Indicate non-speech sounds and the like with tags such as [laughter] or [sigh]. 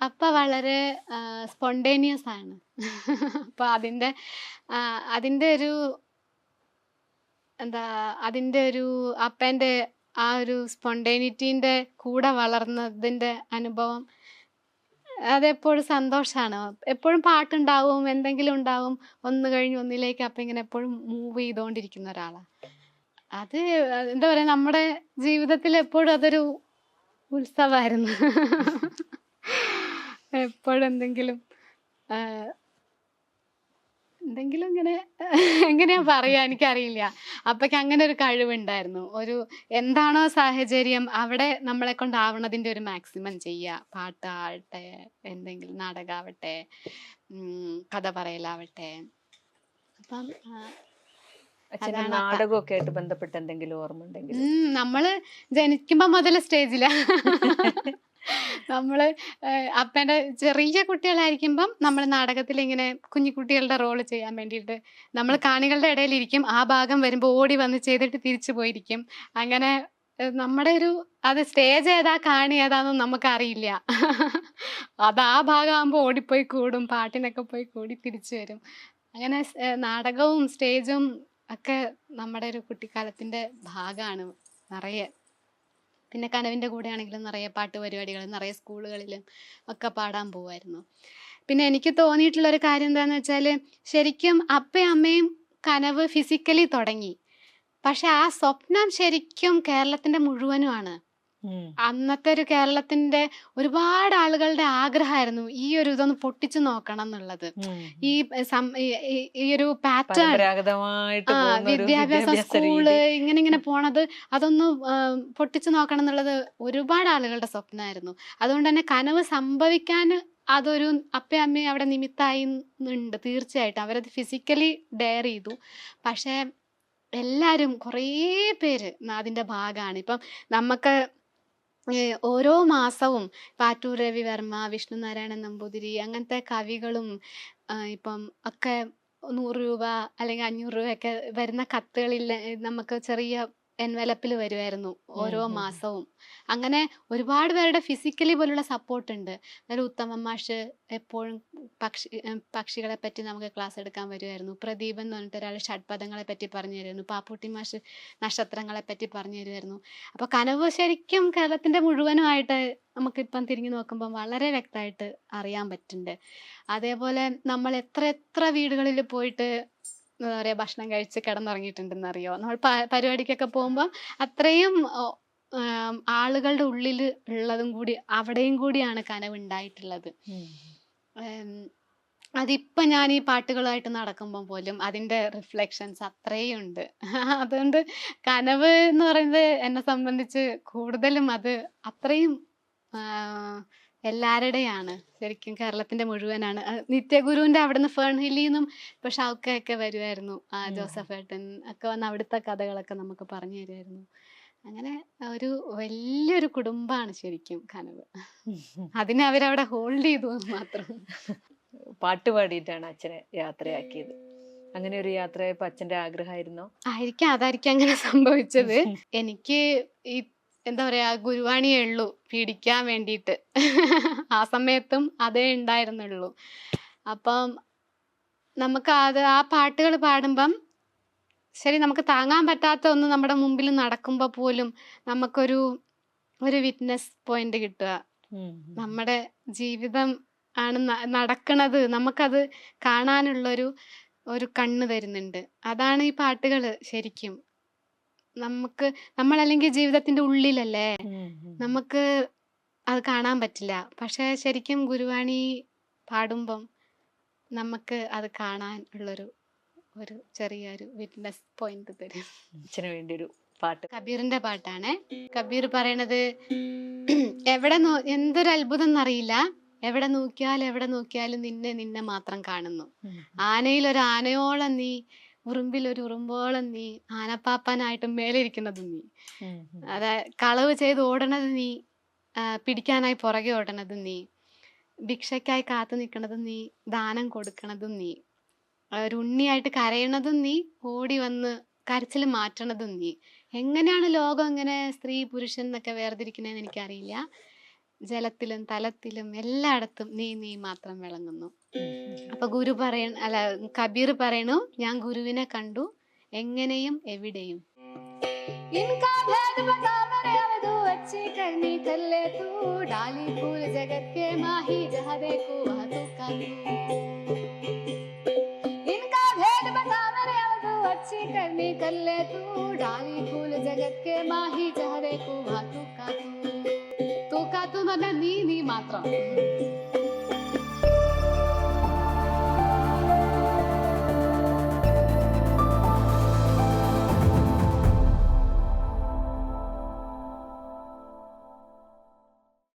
അപ്പ വളരെ സ്പോണ്ടേനിയസ് ആണ്. അപ്പൊ അതിന്റെ അതിന്റെ ഒരു എന്താ അതിന്റെ ഒരു അപ്പന്റെ ആ ഒരു സ്പോണ്ടേനിറ്റിന്റെ കൂടെ വളർന്നതിന്റെ അനുഭവം അതെപ്പോഴും സന്തോഷമാണ് എപ്പോഴും പാട്ടുണ്ടാവും എന്തെങ്കിലും ഉണ്ടാവും ഒന്ന് കഴിഞ്ഞ് ഒന്നിലേക്ക് അപ്പൊ ഇങ്ങനെ എപ്പോഴും മൂവ് ചെയ്തുകൊണ്ടിരിക്കുന്ന ഒരാളാണ് അത് എന്താ പറയാ നമ്മുടെ ജീവിതത്തിൽ എപ്പോഴും അതൊരു ഉത്സവമായിരുന്നു എപ്പോഴും എന്തെങ്കിലും എന്തെങ്കിലും ഇങ്ങനെ എങ്ങനെയാ പറയാ എനിക്കറിയില്ല. അപ്പൊക്ക് അങ്ങനെ ഒരു കഴിവുണ്ടായിരുന്നു. ഒരു എന്താണോ സാഹചര്യം അവിടെ നമ്മളെ കൊണ്ടാവണതിന്റെ ഒരു മാക്സിമം ചെയ്യുക പാട്ടാവട്ടെ എന്തെങ്കിലും നാടകമാവട്ടെ ഉം, കഥ പറയലാവട്ടെ. അപ്പം. നാടകമൊക്കെ ആയിട്ട് ബന്ധപ്പെട്ട് എന്തെങ്കിലും ഓർമ്മ ഉണ്ടെങ്കിൽ നമ്മൾ ജനിക്കുമ്പോ മുതൽ സ്റ്റേജില. നമ്മൾ അപ്പന്റെ അപ്പന്റെ ചെറിയ കുട്ടികളായിരിക്കുമ്പം നമ്മൾ നാടകത്തിൽ ഇങ്ങനെ കുഞ്ഞു കുട്ടികളുടെ റോൾ ചെയ്യാൻ വേണ്ടിയിട്ട് നമ്മൾ കാണികളുടെ ഇടയിലിരിക്കും. ആ ഭാഗം വരുമ്പോൾ ഓടി വന്ന് ചെയ്തിട്ട് തിരിച്ചു പോയിരിക്കും. അങ്ങനെ നമ്മുടെ ഒരു അത് സ്റ്റേജ് ഏതാ കാണി ഏതാന്നും നമുക്കറിയില്ല. അത് ആ ഭാഗമാകുമ്പോൾ ഓടിപ്പോയി കൂടും പാട്ടിനൊക്കെ പോയി കൂടി തിരിച്ചു വരും. അങ്ങനെ നാടകവും സ്റ്റേജും ഒക്കെ നമ്മുടെ ഒരു കുട്ടിക്കാലത്തിന്റെ ഭാഗമാണ് നിറയെ. പിന്നെ കനവിന്റെ കൂടെ ആണെങ്കിലും നിറയെ പാട്ട് പരിപാടികൾ നിറയെ സ്കൂളുകളിലും ഒക്കെ പാടാൻ പോവായിരുന്നു. പിന്നെ എനിക്ക് തോന്നിയിട്ടുള്ള ഒരു കാര്യം എന്താണെന്ന് വെച്ചാൽ ശരിക്കും അപ്പയും അമ്മയും കനവ് ഫിസിക്കലി തുടങ്ങി. പക്ഷെ ആ സ്വപ്നം ശരിക്കും കേരളത്തിന്റെ മുഴുവനുമാണ്. അന്നത്തെ ഒരു കേരളത്തിന്റെ ഒരുപാട് ആളുകളുടെ ആഗ്രഹമായിരുന്നു ഈ ഒരു ഇതൊന്ന് പൊട്ടിച്ചു നോക്കണം എന്നുള്ളത്. ഈ ഈ- ഒരു പാറ്റേൺ വിദ്യാഭ്യാസ സ്കൂൾ ഇങ്ങനെ ഇങ്ങനെ പോണത് അതൊന്ന് പൊട്ടിച്ചു നോക്കണം എന്നുള്ളത് ഒരുപാട് ആളുകളുടെ സ്വപ്നമായിരുന്നു. അതുകൊണ്ട് തന്നെ കനവ് സംഭവിക്കാൻ അതൊരു അപ്പയും അമ്മയും അവിടെ നിമിത്തായി ഉണ്ട് തീർച്ചയായിട്ടും. അവരത് ഫിസിക്കലി ഡെയർ ചെയ്തു. പക്ഷെ എല്ലാരും കുറേ പേര് അതിന്റെ ഭാഗമാണ്. ഇപ്പം നമുക്ക് ഓരോ മാസവും പാറ്റൂർ രവിവർമ്മ വിഷ്ണു നാരായണൻ നമ്പൂതിരി അങ്ങനത്തെ കവികളും ഇപ്പം ഒക്കെ നൂറ് രൂപ അല്ലെങ്കിൽ അഞ്ഞൂറ് രൂപയൊക്കെ വരുന്ന കത്തുകളിൽ നമുക്ക് ചെറിയ എൻവലപ്പിൽ വരുമായിരുന്നു ഓരോ. മാസവും. അങ്ങനെ ഒരുപാട് പേരുടെ ഫിസിക്കലി പോലുള്ള സപ്പോർട്ട് ഉണ്ട്. അതായത് ഉത്തമ മാഷ് എപ്പോഴും പക്ഷി പക്ഷികളെ പറ്റി നമുക്ക് ക്ലാസ് എടുക്കാൻ വരുമായിരുന്നു പ്രദീപൻ എന്ന് പറഞ്ഞിട്ട് ഒരാൾ ഷഡ്പദങ്ങളെ പറ്റി പറഞ്ഞു തരുമായിരുന്നു. പാപ്പൂട്ടി മാഷ് നക്ഷത്രങ്ങളെ പറ്റി പറഞ്ഞു തരുമായിരുന്നു. അപ്പൊ കനവ് ശരിക്കും കേരളത്തിന്റെ മുഴുവനുമായിട്ട് നമുക്കിപ്പം തിരിഞ്ഞു നോക്കുമ്പോൾ വളരെ വ്യക്തമായിട്ട് അറിയാൻ പറ്റുന്നുണ്ട്. അതേപോലെ നമ്മൾ എത്ര എത്ര വീടുകളിൽ പോയിട്ട് എന്താ പറയാ ഭക്ഷണം കഴിച്ച് കിടന്നുറങ്ങിയിട്ടുണ്ടെന്ന് അറിയോ നമ്മൾ പ- പരിപാടിക്കൊക്കെ പോകുമ്പോൾ അത്രയും ആളുകളുടെ ഉള്ളിൽ ഉള്ളതും കൂടി അവിടെയും കൂടിയാണ് കനവ് ഉണ്ടായിട്ടുള്ളത് ഉം. ഉം, അതിപ്പോ ഞാൻ ഈ പാട്ടുകളായിട്ട് നടക്കുമ്പോൾ പോലും അതിന്റെ റിഫ്ലക്ഷൻസ് അത്രയും ഉണ്ട്. [laughs] അതുകൊണ്ട് കനവ് എന്ന് പറയുന്നത് എന്നെ സംബന്ധിച്ച് കൂടുതലും അത് അത്രയും എല്ലാവരുടെയാണ് ശരിക്കും കേരളത്തിന്റെ മുഴുവനാണ്. നിത്യഗുരുവിന്റെ അവിടുന്ന് ഫേൺ ഹില്ലിൽ നിന്നും ഇപ്പൊ ഷൗക്കയൊക്കെ വരുമായിരുന്നു ആ ജോസഫ് ഏട്ടൻ ഒക്കെ വന്ന് അവിടുത്തെ കഥകളൊക്കെ നമുക്ക് പറഞ്ഞു തരുമായിരുന്നു അങ്ങനെ ഒരു വലിയൊരു കുടുംബമാണ് ശരിക്കും കനവ്. അതിനെ അവരവിടെ ഹോൾഡ് ചെയ്തു മാത്രം. പാട്ട് പാടിയിട്ടാണ് അച്ഛനെ യാത്രയാക്കിയത്. അങ്ങനെ ഒരു യാത്രയായപ്പോ അച്ഛന്റെ ആഗ്രഹമായിരുന്നോ? ആയിരിക്കാം. അതായിരിക്കും അങ്ങനെ സംഭവിച്ചത്. [laughs] എനിക്ക് ഈ എന്താ പറയാ ഗുരുവാണിയേ ഉള്ളൂ പിടിക്കാൻ വേണ്ടിയിട്ട്. ആ സമയത്തും അതേ ഉണ്ടായിരുന്നുള്ളൂ. അപ്പം നമുക്ക് അത് ആ പാട്ടുകൾ പാടുമ്പം ശരി നമുക്ക് താങ്ങാൻ പറ്റാത്ത ഒന്ന് നമ്മുടെ മുമ്പിൽ നടക്കുമ്പോൾ പോലും നമുക്കൊരു ഒരു വിറ്റ്നസ് പോയിന്റ് കിട്ടുക. നമ്മുടെ ജീവിതം ആണ് നടക്കണത്. നമുക്കത് കാണാനുള്ളൊരു ഒരു കണ്ണ് തരുന്നുണ്ട്. അതാണ് ഈ പാട്ടുകൾ ശരിക്കും. നമുക്ക് നമ്മളല്ലെങ്കിൽ ജീവിതത്തിന്റെ ഉള്ളിലല്ലേ. നമുക്ക് അത് കാണാൻ പറ്റില്ല. പക്ഷെ ശരിക്കും ഗുരുവാണി പാടുമ്പം നമുക്ക് അത് കാണാൻ ഉള്ളൊരു ഒരു ചെറിയൊരു വിറ്റ്നസ് പോയിന്റ് തരും. അച്ഛന് വേണ്ടി ഒരു പാട്ട്. കബീറിന്റെ പാട്ടാണ്. കബീർ പറയണത് എവിടെ നോ എന്തൊരു അത്ഭുതം എന്നറിയില്ല. എവിടെ നോക്കിയാലും എവിടെ നോക്കിയാലും നിന്നെ നിന്നെ മാത്രം കാണുന്നു. ആനയിൽ ഒരു ആനയോളം നീ ഉറുമ്പിൽ ഒരു ഉറുമ്പോളം നീ ആനപ്പാപ്പാനായിട്ട് മേലിരിക്കുന്നത് നീ. അതായത് കളവ് ചെയ്ത് ഓടണത് നീ പിടിക്കാനായി പുറകെ ഓടണത് നീ ഭിക്ഷയ്ക്കായി കാത്തു നിൽക്കണത് നീ ദാനം കൊടുക്കണതും നീ ഒരു ഉണ്ണിയായിട്ട് കരയണതും നീ ഓടി വന്ന് കരച്ചിൽ മാറ്റണതും നീ. എങ്ങനെയാണ് ലോകം ഇങ്ങനെ സ്ത്രീ പുരുഷൻ എന്നൊക്കെ വേർതിരിക്കുന്നതെന്ന് എനിക്കറിയില്ല. ജലത്തിലും തലത്തിലും എല്ലായിടത്തും നീ നീ മാത്രം വിളങ്ങുന്നു അപ്പൊ ഗുരു പറയ അല്ല കബീർ പറയണു ഞാൻ ഗുരുവിനെ കണ്ടു എങ്ങനെയും എവിടെയും इनका भेद बता मेरे अवधु अच्छी करनी कर ले तू डाली फूल जगत के माही जहाँ देखो वहाँ तू का तू इनका भेद बता मेरे अवधु अच्छी करनी कर ले तू डाली फूल जगत के माही जहाँ देखो वहाँ तू അടുത്തെത്തുന്ന പറഞ്ഞാൽ നീ നീ മാത്രം.